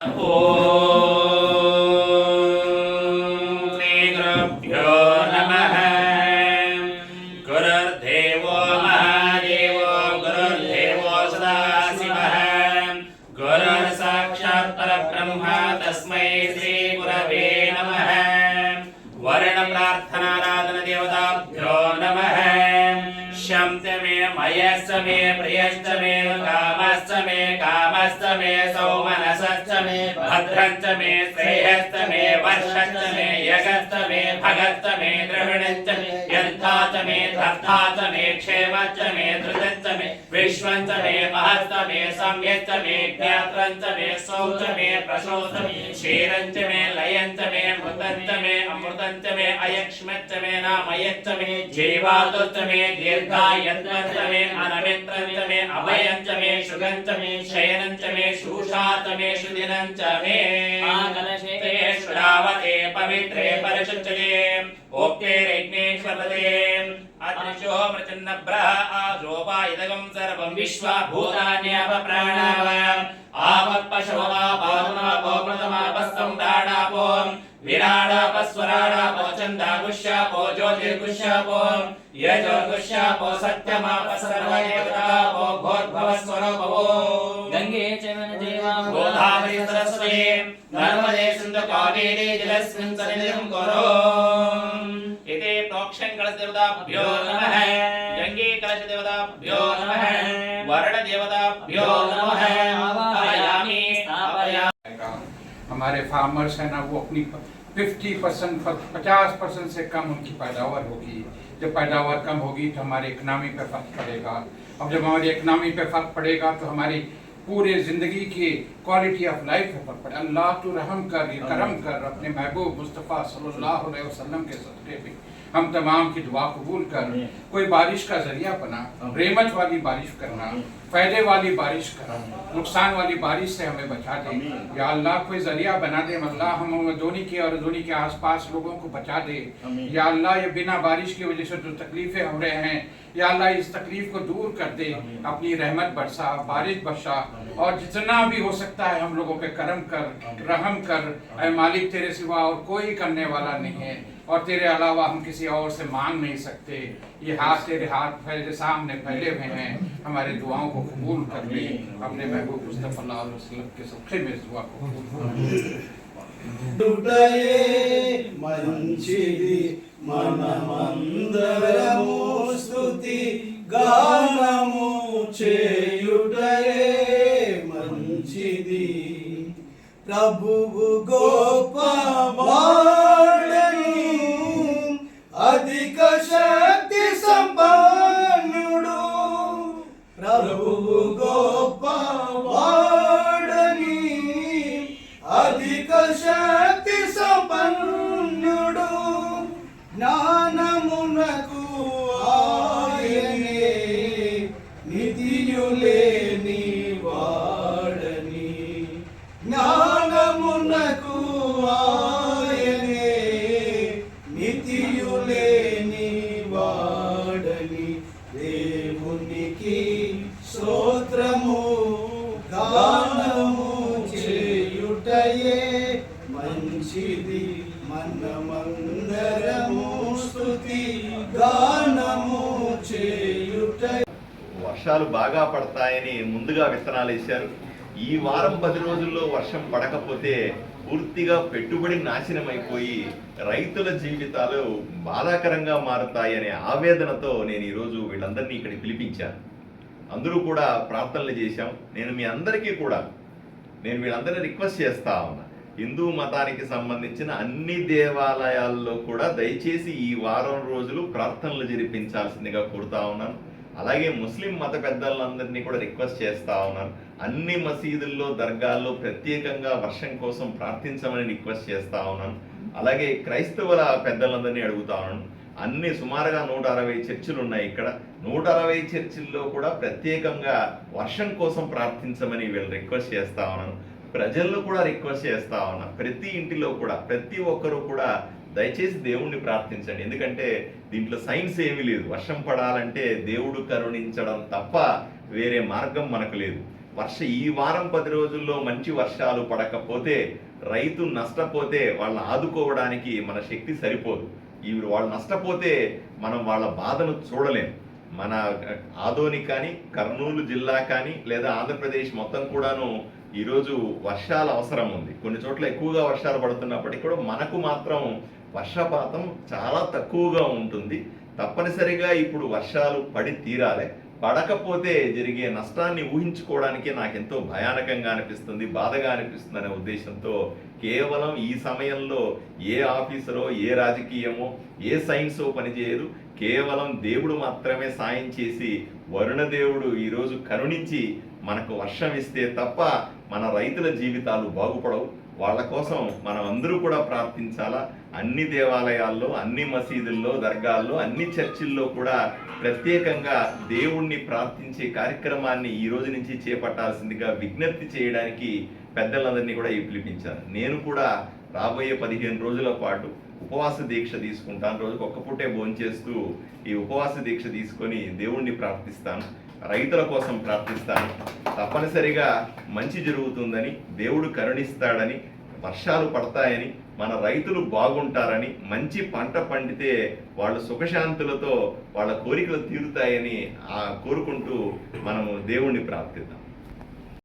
哦。मे मयश्च मे प्रियश्च मे कामश्च मे कामश्च मे सौमनसश्च मे भद्रञ्च मे श्रेयश्च मे वर्षश्च मे यगश्च मे भगश्च मे द्रविणश्च मे यद्धा च मे धर्था च मे क्षेमश्च मे धृतश्च मे विश्वञ्च मे महश्च मे सम्यश्च मे ज्ञात्रञ्च मे सौच मे प्रशोच मे क्षीरञ्च मे लयञ्च मे मृतञ्च मे अमृतञ्च मे अयक्ष्मच्च मे नामयच्च मे जीवातुश्च मे दीर्घायत्वञ्च मे अनमित्रञ्च मे अभयञ्च मे शुगञ्च मे शयनञ्च मे शूषात मे शुदिनञ्च मे श्रावते पवित्रे परिशुचये ओक्तेरैज्ञेश्वरपदे अदृशो आजोपा इदगम सर्वं विश्वा भूतान्याव प्राणाव आवक्पशवा पावना पोप्रतमा पस्तं दाणापोम विराडा पस्वराडा पोचंदा गुष्या पो ज्योतिर गुष्या भूतान्यपप्राणाव आवत्पशवो गुष्या पो सत्यमा चन्दागुष्यापो ज्योतिर्गुष्यापो पो सत्यमाप भवस्वरो भोद्भवस्वरूपवो गंगे चेवन जीवा गोधावरी सरस्वती नर्मदे सिन्धु कावेरी जलस्मिन् सन्निधिं कुरु। इति प्रोक्षं कलशदेवताभ्यो नमः। गङ्गे कलशदेवताभ्यो नमः। वर्णदेवताभ्यो नमः। आवाहयामि। हमारे फार्मर्स हैं ना, वो अपनी 50 परसेंट पचास परसेंट से कम उनकी पैदावार होगी। जब पैदावार कम होगी तो हमारे इकनॉमी पे फ़र्क पड़ेगा। अब जब हमारी इकनॉमी पे फ़र्क पड़ेगा तो हमारी पूरे ज़िंदगी की क्वालिटी ऑफ़ लाइफ पे फ़र्क पड़ेगा अल्लाह तो रहम कर ये करम कर अपने महबूब मुस्तफ़ा सल्लल्लाहु अलैहि वसल्लम के सदक़े पे। हम तमाम की दुआ कबूल कर कोई बारिश का ज़रिया बना रहमत वाली बारिश करना फ़ायदे वाली बारिश करना नुकसान वाली बारिश से हमें बचा दे। या अल्लाह कोई ज़रिया बना दे अल्लाह हम धोनी के और धोनी के आसपास लोगों को बचा दे। या अल्लाह ये बिना बारिश की वजह से जो तकलीफें हो रहे हैं या अल्लाह इस तकलीफ़ को दूर कर दे अपनी रहमत बरसा बारिश बरसा और जितना भी हो सकता सकता है हम लोगों पे करम कर हाँ रहम कर हाँ अय मालिक तेरे सिवा और कोई करने वाला नहीं है और तेरे अलावा हम किसी और से मांग नहीं सकते। ये हाथ तेरे हाथ फैले सामने फैले हुए हैं। हमारे दुआओं को कबूल कर ले। हाँ अपने महबूब मुस्तफ़ा वसल्लम के सबसे में दुआ को कबूल मनमंदरमु स्तुति गानमु चे ప్రభువు గొప్ప దేవునికి స్తోత్రము గానము చేయుటయే మంచిది. మనమందరము స్తుతి గానము చేయుట వర్షాలు బాగా పడతాయని ముందుగా విత్తనాలు వేశారు. ఈ వారం పది రోజుల్లో వర్షం పడకపోతే పూర్తిగా పెట్టుబడి నాశనం అయిపోయి రైతుల జీవితాలు బాధాకరంగా మారుతాయనే ఆవేదనతో నేను ఈరోజు వీళ్ళందరినీ ఇక్కడ పిలిపించాను. అందరూ కూడా ప్రార్థనలు చేశాం. నేను మీ అందరికీ కూడా నేను వీళ్ళందరినీ రిక్వెస్ట్ చేస్తా ఉన్నా. హిందూ మతానికి సంబంధించిన అన్ని దేవాలయాల్లో కూడా దయచేసి ఈ వారం రోజులు ప్రార్థనలు జరిపించాల్సిందిగా కోరుతా ఉన్నాను. అలాగే ముస్లిం మత పెద్దలందరినీ కూడా రిక్వెస్ట్ చేస్తా ఉన్నాను అన్ని మసీదుల్లో దర్గాల్లో ప్రత్యేకంగా వర్షం కోసం ప్రార్థించమని రిక్వెస్ట్ చేస్తా ఉన్నాను. అలాగే క్రైస్తవుల పెద్దలందరినీ అడుగుతా ఉన్నాను. అన్ని సుమారుగా నూట అరవై చర్చిలు ఉన్నాయి ఇక్కడ. నూట అరవై చర్చిల్లో కూడా ప్రత్యేకంగా వర్షం కోసం ప్రార్థించమని వీళ్ళు రిక్వెస్ట్ చేస్తా ఉన్నాను ప్రజలను కూడా రిక్వెస్ట్ చేస్తా ఉన్నా ప్రతి ఇంటిలో కూడా ప్రతి ఒక్కరూ కూడా దయచేసి దేవుణ్ణి ప్రార్థించండి. ఎందుకంటే దీంట్లో సైన్స్ ఏమీ లేదు. వర్షం పడాలంటే దేవుడు కరుణించడం తప్ప వేరే మార్గం మనకు లేదు. వర్ష ఈ వారం పది రోజుల్లో మంచి వర్షాలు పడకపోతే రైతు నష్టపోతే వాళ్ళని ఆదుకోవడానికి మన శక్తి సరిపోదు. ఇవి వాళ్ళు నష్టపోతే మనం వాళ్ళ బాధను చూడలేం. మన ఆదోని కానీ కర్నూలు జిల్లా కానీ లేదా ఆంధ్రప్రదేశ్ మొత్తం కూడాను ఈరోజు వర్షాల అవసరం ఉంది. కొన్ని చోట్ల ఎక్కువగా వర్షాలు పడుతున్నప్పటికీ కూడా మనకు మాత్రం వర్షపాతం చాలా తక్కువగా ఉంటుంది. తప్పనిసరిగా ఇప్పుడు వర్షాలు పడి తీరాలి. పడకపోతే జరిగే నష్టాన్ని ఊహించుకోవడానికి నాకెంతో భయానకంగా అనిపిస్తుంది బాధగా అనిపిస్తుంది అనే ఉద్దేశంతో కేవలం ఈ సమయంలో ఏ ఆఫీసరో ఏ రాజకీయమో ఏ సైన్సో పనిచేయదు. కేవలం దేవుడు మాత్రమే సాయం చేసి వరుణదేవుడు ఈరోజు కరుణించి మనకు వర్షం ఇస్తే తప్ప మన రైతుల జీవితాలు బాగుపడవు. వాళ్ళ కోసం మనం అందరూ కూడా ప్రార్థించాలా? అన్ని దేవాలయాల్లో అన్ని మసీదుల్లో దర్గాల్లో అన్ని చర్చిల్లో కూడా ప్రత్యేకంగా దేవుణ్ణి ప్రార్థించే కార్యక్రమాన్ని ఈ రోజు నుంచి చేపట్టాల్సిందిగా విజ్ఞప్తి చేయడానికి పెద్దలందరినీ కూడా ఈ పిలిపించాను. నేను కూడా రాబోయే పదిహేను రోజుల పాటు ఉపవాస దీక్ష తీసుకుంటాను. రోజుకు ఒక్క పూటే భోంచేస్తూ ఈ ఉపవాస దీక్ష తీసుకొని దేవుణ్ణి ప్రార్థిస్తాను. రైతుల కోసం ప్రార్థిస్తాను. తప్పనిసరిగా మంచి జరుగుతుందని దేవుడు కరుణిస్తాడని వర్షాలు పడతాయని మన రైతులు బాగుంటారని మంచి పంట పండితే వాళ్ళు సుఖశాంతులతో వాళ్ళ కోరికలు తీరుతాయని ఆ కోరుకుంటూ మనము దేవుణ్ణి ప్రార్థిద్దాం.